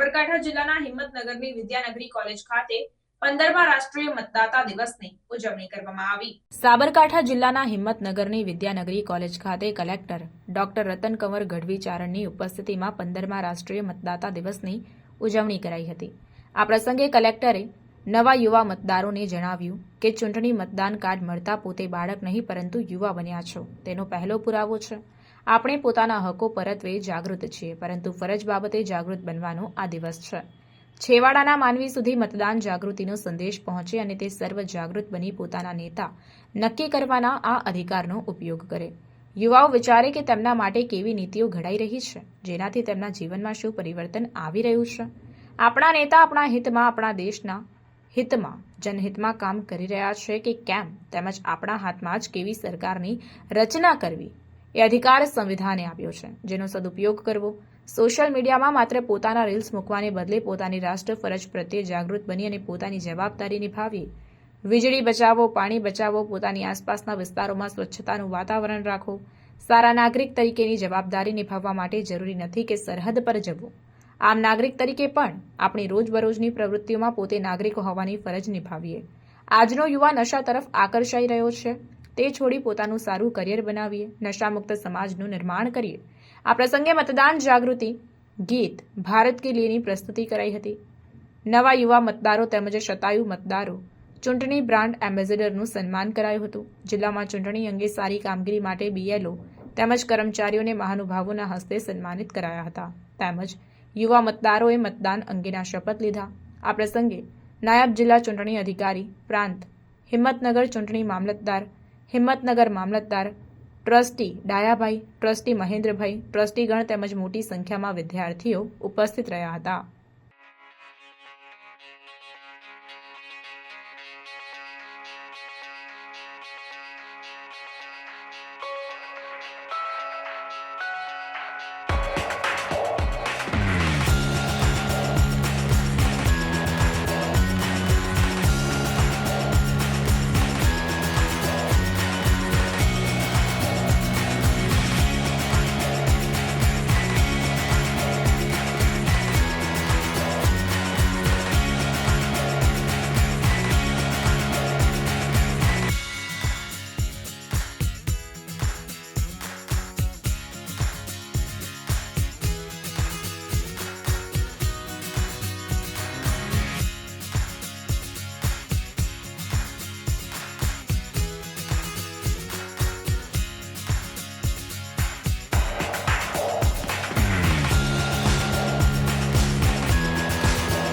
સાબરકાંઠા જિલ્લાના હિંમતનગરની વિદ્યાનગરી કોલેજ ખાતે પંદરમા રાષ્ટ્રીય મતદાતા દિવસની ઉજવણી કરવામાં આવી. સાબરકાંઠા જિલ્લાના હિંમતનગરની વિદ્યાનગરી કોલેજ ખાતે કલેક્ટર ડોક્ટર ગઢવી ચારણની ઉપસ્થિતિમાં પંદરમા રાષ્ટ્રીય મતદાતા દિવસની ઉજવણી કરાઈ હતી. આ પ્રસંગે કલેક્ટરે નવા યુવા મતદારોને જણાવ્યું કે ચૂંટણી મતદાન કાર્ડ મળતા પોતે બાળક નહીં પરંતુ યુવા બન્યા છો. તેનો પહેલો પુરાવો છે. આપણે પોતાના હકો પરત્વે જાગૃત છીએ, પરંતુ ફરજ બાબતે જાગૃત બનવાનો આ દિવસ છે. છેવાડાના માનવી સુધી મતદાન જાગૃતિનો સંદેશ પહોંચે અને તે સર્વ જાગૃત બની પોતાના નેતા નક્કી કરવાના આ અધિકારનો ઉપયોગ કરે. યુવાઓ વિચારે કે તેમના માટે કેવી નીતિઓ ઘડાઈ રહી છે, જેનાથી તેમના જીવનમાં શું પરિવર્તન આવી રહ્યું છે. આપણા નેતા આપણા હિતમાં, આપણા દેશના હિતમાં, જનહિતમાં કામ કરી રહ્યા છે કે કેમ? તેમજ આપણા હાથમાં જ કેવી સરકારની રચના કરવી? એ અધિકાર સંવિધાને આપ્યો છે. જેનો સદુપયોગ કરવો. સોશિયલ મીડિયામાં માત્ર પોતાના રીલ્સ મૂકવાને બદલે પોતાની રાષ્ટ્ર ફરજ પ્રત્યે જાગૃત બની અને પોતાની જવાબદારી નિભાવી. વીજળી બચાવો, પાણી બચાવો, પોતાની આસપાસના વિસ્તારોમાં સ્વચ્છતાનું વાતાવરણ રાખો. સારા નાગરિક તરીકેની જવાબદારી નિભાવવા માટે જરૂરી નથી કે સરહદ પર જવું. આમ નાગરિક તરીકે પણ આપણી રોજબરોજની પ્રવૃત્તિઓમાં પોતે નાગરિક હોવાની ફરજ નિભાવીએ. આજનો યુવા નશા તરફ આકર્ષાઈ રહ્યો છે. તે છોડી પોતાનું સારું કરિયર બનાવીએ, નશામુક્ત સમાજનું નિર્માણ કરીએ. આ પ્રસંગે મતદાન જાગૃતિ, ગીત, ભારત કે લીની પ્રસ્તુતિ કરાઈ હતી. નવા યુવા મતદારો તેમજ શતાયુ મતદારો ચૂંટણી બ્રાન્ડ એમ્બેસેડરનું સન્માન કરાયું હતું. જિલ્લામાં ચૂંટણી અંગે સારી કામગીરી માટે બીએલઓ તેમજ કર્મચારીઓને મહાનુભાવોના હસ્તે સન્માનિત કરાયા હતા. તેમજ યુવા મતદારોએ મતદાન અંગેના શપથ લીધા. આ પ્રસંગે નાયબ જિલ્લા ચૂંટણી અધિકારી પ્રાંત હિંમતનગર ચૂંટણી મામલતદાર હિંમતનગર મામલતદાર ટ્રસ્ટી ડાયાભાઈ ટ્રસ્ટી મહેન્દ્રભાઈ ટ્રસ્ટીગણ તેમજ મોટી સંખ્યામાં વિદ્યાર્થીઓ ઉપસ્થિત રહ્યા હતા.